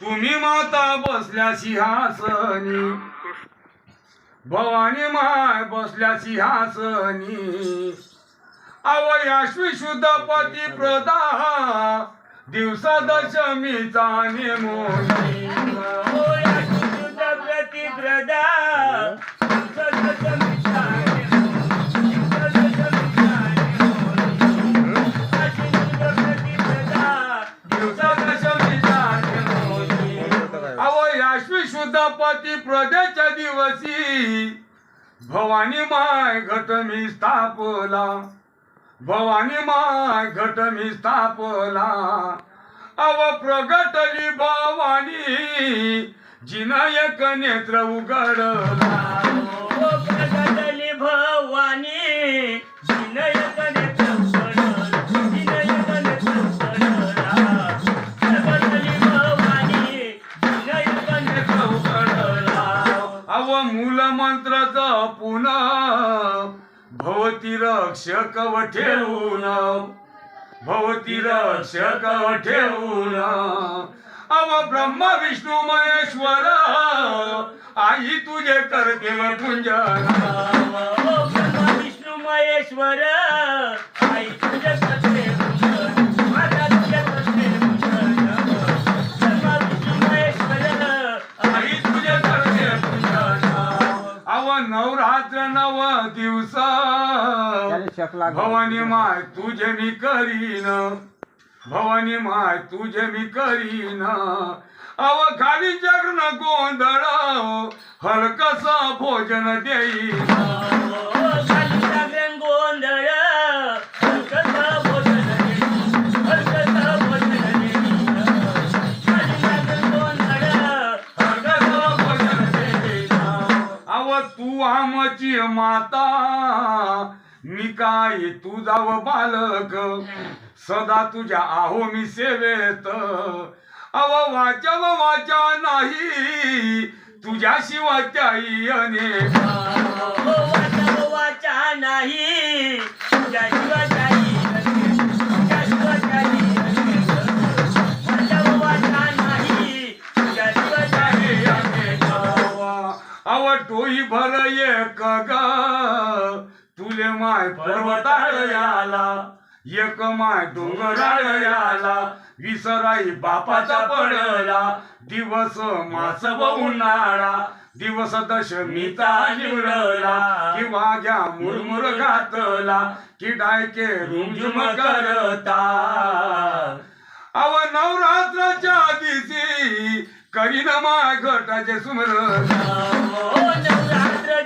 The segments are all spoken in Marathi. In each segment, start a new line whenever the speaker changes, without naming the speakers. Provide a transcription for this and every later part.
तुम्ही माता बसल्या सिंहासनी. भवानी माय बसल्या सिंहासनी. अवयाश्वी शुद्ध पती प्रदा दिवसा दशमीचा नेमोनी.
प्रतिप्रदा
अवयाश्वी शुद्ध पती दिवशी भवानी माय घट मी स्थापला. भवानी माय घट मी स्थापला. अव प्रगटली भवानी जिनायक नेत्र उघडला.
प्रगटली भवानी
जिनायक भवती रक्षक ठेवून भवती रक्षक ठेवून अव ब्रह्म विष्णू महेश्वर आई तुझे करते व पूजन
विष्णू महेश्वर
भवानी माय तुझे मी करीन. भवानी माय तुझे मी करीन. अव खाली जगन गोंधळ हलकस भोजन देईन. तू आमची माता. मी काय तुझा व बालक? सदा तुझ्या आहो मी सेवेत. अव वाचा व वाचा नाही अनेक
वाचा तुझ्या शिवाचाही तुझ्या शिवाचाही वाचा वाचा नाही तुझ्या शिवाचाही
अव टोई भर एक ग. माय पर्वताळ आला एक माय डोंगराळ आला विसराई बापाचा पडला. दिवस मास उन्हाळा दिवस दशमीचा निवडला. कि वाघ्या मुरमुर घातला कि डायके रुमझुम करता. अव नवरात्राच्या दिवशी करीन माय घटाचे सुमरण हो,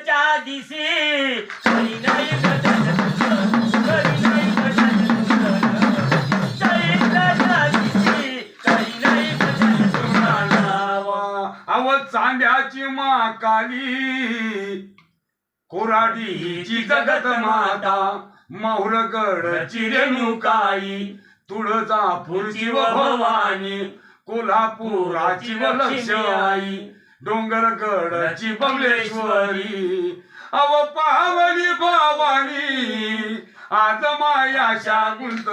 नवरात्रच्या दिवशी करी नाही नाही नाही
अव चांद्याची मा काली कोराडीची जगत माता. माहुरगडची रेणुकाई तुळजापूरची व भवानी. कोल्हापुराची व लक्ष्मी डोंगरगडची बमलेश्वरी अव पावली भवानी आज माया शाकुंत